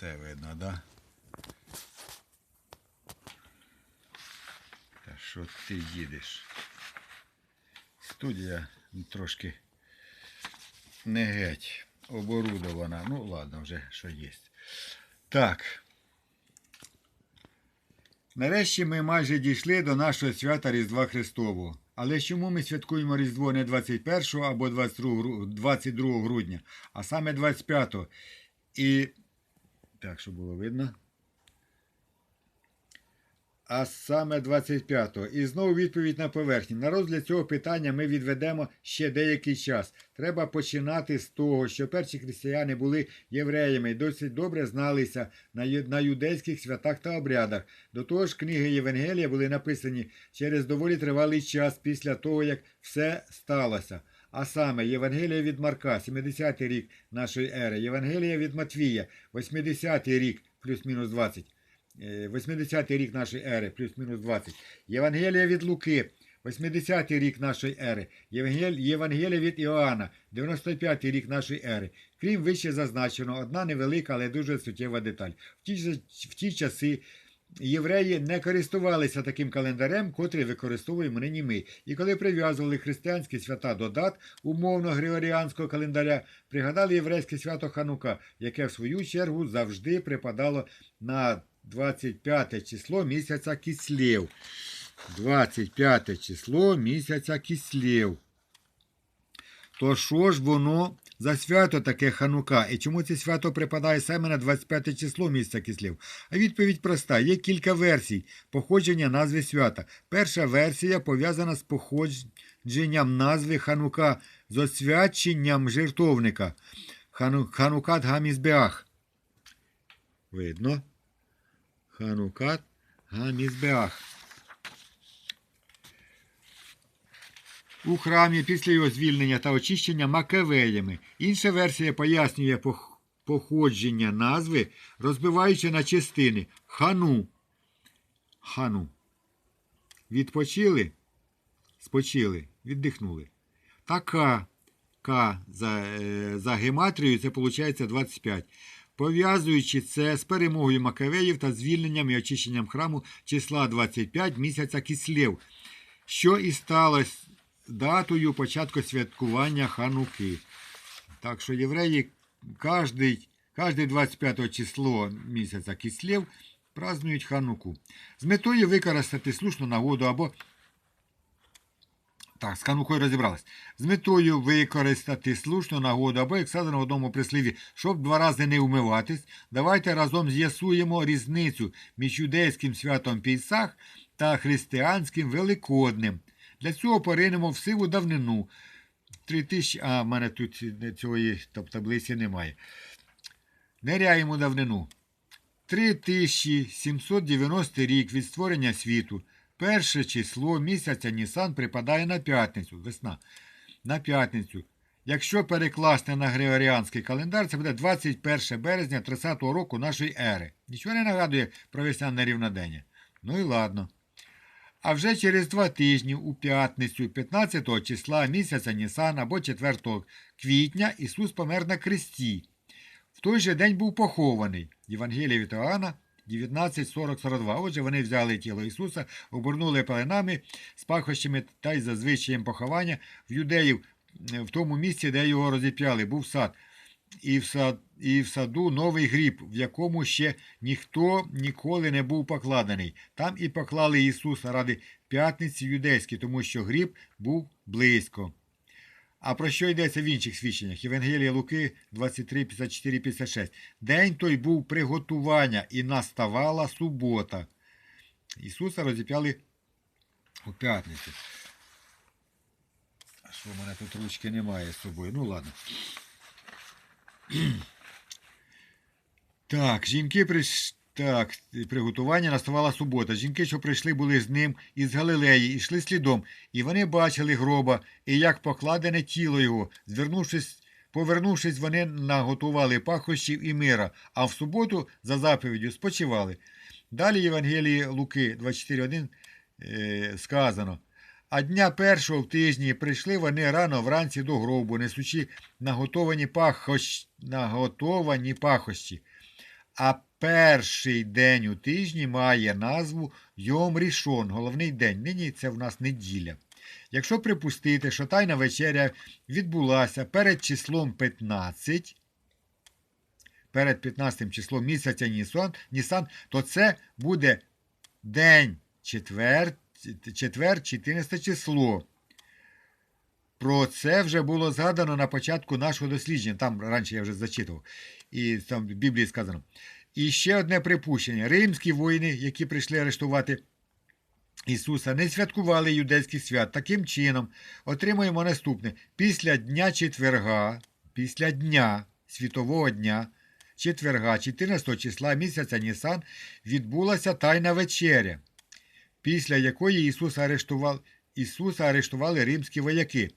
все видно, да? Та що ти їдеш? Студія трошки не геть оборудована. Ну, ладно, вже що є. Так. Нарешті ми майже дійшли до нашого свята Різдва Христового. Але чому ми святкуємо Різдво не 21 або 22, 22 грудня, а саме 25? І. Так, щоб було видно. А саме 25-го. І знову відповідь на поверхні. На розгляд цього питання ми відведемо ще деякий час. Треба починати з того, що перші християни були євреями і досить добре зналися на, юдейських святах та обрядах. До того ж, книги Євангелія були написані через доволі тривалий час після того, як все сталося. А саме Євангелія від Марка, 70-й рік нашої ери, Євангелія від Матвія, 80-й рік, плюс-мінус 20. Е, 80-й рік нашої ери, плюс-мінус 20. Євангелія від Луки, 80-й рік нашої ери. Євангелія від Іоанна, 95-й рік нашої ери. Крім вище зазначено, одна невелика, але дуже суттєва деталь. В ті, в ті часи євреї не користувалися таким календарем, котрий використовуємо нині ми. І коли прив'язували християнські свята до дат умовно григоріанського календаря, пригадали єврейське свято Ханука, яке в свою чергу завжди припадало на 25 число місяця Кислів. 25 число місяця Кислів. То що ж воно за свято таке Ханука? І чому це свято припадає саме на 25 число місяця Кислів? А відповідь проста: є кілька версій походження назви свята. Перша версія пов'язана з походженням назви Ханука з освяченням жертовника. Хану... Ханукат Гамізбеах. Видно. Ханукат Гамізбеах. У храмі після його звільнення та очищення макавеями. Інша версія пояснює походження назви, розбиваючи на частини хану. Хану. Відпочили, спочили, віддихнули. Та К. За, е, за гематрією це виходить 25. Пов'язуючи це з перемогою Макавеїв та звільненням і очищенням храму числа 25 місяця Кислів, що і сталося датою початку святкування Хануки. Так що євреї кожний, кожний 25 число місяця Кислів празднують Хануку. З метою використати слушну нагоду або так, з Ханукою розібрались. З метою використати слушну нагоду, або, як сказано в одному присліві, щоб два рази не вмиватись, давайте разом з'ясуємо різницю між юдейським святом Пейсах та християнським Великоднем. Для цього поринемо в сиву давнину. Три тисячі. А, в мене тут цієї таб- таблиці немає. Неряємо давнину. 3790 рік від створення світу. Перше число місяця Нісан припадає на п'ятницю. Весна. На п'ятницю. Якщо перекласти на григоріанський календар, це буде 21 березня 30-го року нашої ери. Нічого не нагадує про весняне рівнодення. Ну і ладно. А вже через два тижні, у п'ятницю, 15 числа місяця Нісан або 4 квітня Ісус помер на кресті. В той же день був похований. Євангелія від Іоанна 19.40-42. Отже, вони взяли тіло Ісуса, обернули пеленами з пахощами та й за звичаєм поховання в юдеїв в тому місці, де його розіп'яли, був сад. І в, сад, і в саду новий гріб, в якому ще ніхто ніколи не був покладений. Там і поклали Ісуса ради п'ятниці юдейській, тому що гріб був близько. А про що йдеться в інших свідченнях? Євангелія Луки 23, 54, 56. День той був приготування, і наставала субота. Ісуса розіп'яли у п'ятницю. Що в мене тут ручки немає з собою? Ну ладно. Так, жінки прийшли. Так, приготування наставала субота. Жінки, що прийшли, були з ним із Галилеї, йшли слідом, і вони бачили гроба, і як покладене тіло його. Звернувшись, повернувшись, вони наготували пахощів і мира, а в суботу, за заповіддю, спочивали. Далі Євангелії Луки 24.1 е, сказано. А дня першого в тижні прийшли вони рано вранці до гробу, несучи наготовані, пахощ... наготовані пахощі. А перший день у тижні має назву Йом Рішон, головний день. Нині це в нас неділя. Якщо припустити, що Тайна вечеря відбулася перед числом 15, перед 15 числом місяця Нісан, то це буде день четвер, четвер 14 число. Про це вже було згадано на початку нашого дослідження. Там раніше я вже зачитував. І там в Біблії сказано. І ще одне припущення. Римські воїни, які прийшли арештувати Ісуса, не святкували юдейський свят. Таким чином, отримуємо наступне. Після дня четверга, після дня, світового дня, четверга, 14 числа місяця Нісан, відбулася Тайна вечеря, після якої Ісуса арештували, Ісуса арештували римські вояки.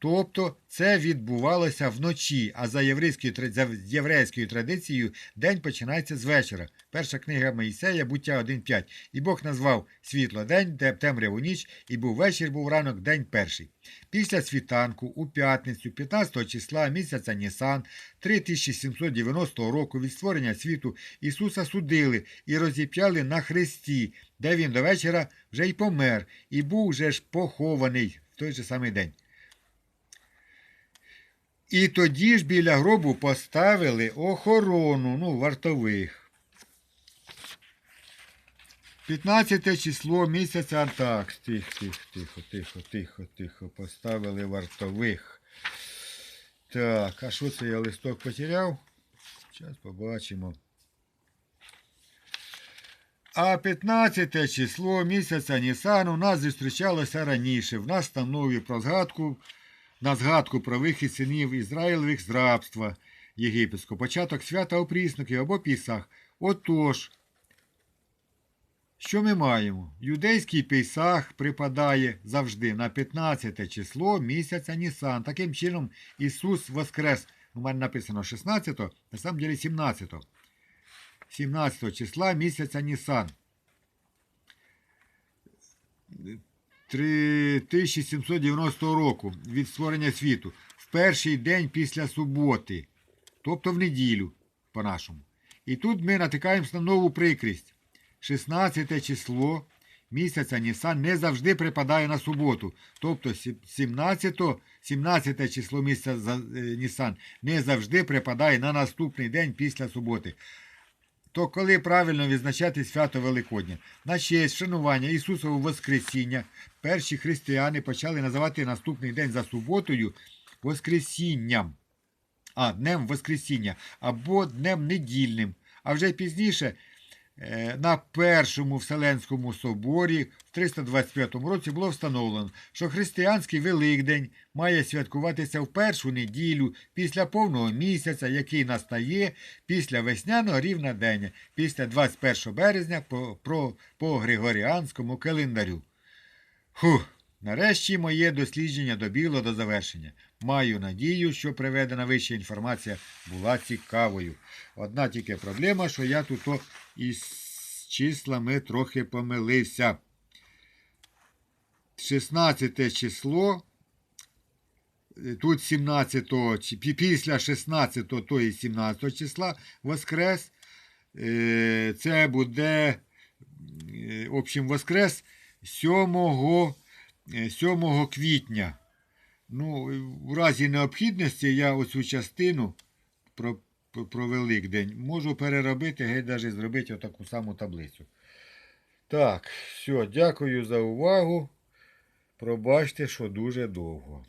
Тобто це відбувалося вночі, а за єврейською, за єврейською традицією день починається з вечора. Перша книга Моїсея, буття 1.5. І Бог назвав світло день, де темряву ніч, і був вечір, був ранок, день перший. Після світанку, у п'ятницю, 15 числа місяця Нісан, 3790 року від створення світу Ісуса судили і розіп'яли на хресті, де він до вечора вже й помер, і був вже ж похований в той же самий день. І тоді ж біля гробу поставили охорону, ну, вартових. 15 число місяця так. Тихо, тихо, тихо, тихо, тихо, тихо. Поставили вартових. Так, а що це я листок потеряв? Зараз побачимо. А 15 число місяця Нісан у нас зустрічалося раніше в настанові про згадку на згадку про вихід синів Ізраїлевих з рабства єгипетського, початок свята опрісників або Пісах. Отож, що ми маємо? Юдейський Пейсах припадає завжди на 15 число місяця Нісан. Таким чином, Ісус воскрес. У мене написано 16, на самом деле 17. 17 числа місяця Нісан. 3790 року від створення світу, в перший день після суботи, тобто в неділю, по-нашому. І тут ми натикаємося на нову прикрість. 16 число місяця Нісан не завжди припадає на суботу. Тобто 17, 17 число місяця е, Нісан не завжди припадає на наступний день після суботи. То коли правильно відзначати свято Великодня? На честь шанування Ісусового Воскресіння перші християни почали називати наступний день за суботою Воскресінням, а Днем Воскресіння або Днем недільним. А вже пізніше на Першому Вселенському соборі в 325 році було встановлено, що християнський Великдень має святкуватися в першу неділю після повного місяця, який настає після весняного рівнодення, після 21 березня по, по Григоріанському календарю. Фух, нарешті моє дослідження добігло до завершення. Маю надію, що приведена вища інформація була цікавою. Одна тільки проблема, що я тут із числами трохи помилився. 16 число. е, Тут 17 після 16, то і 17 числа Воскрес. Е, Це буде, е, в общем, Воскрес 7, е, 7 квітня. Ну, в разі необхідності я оцю частину про, про Великдень можу переробити, геть навіть зробити отаку саму таблицю. Так, все, дякую за увагу. Пробачте, що дуже довго.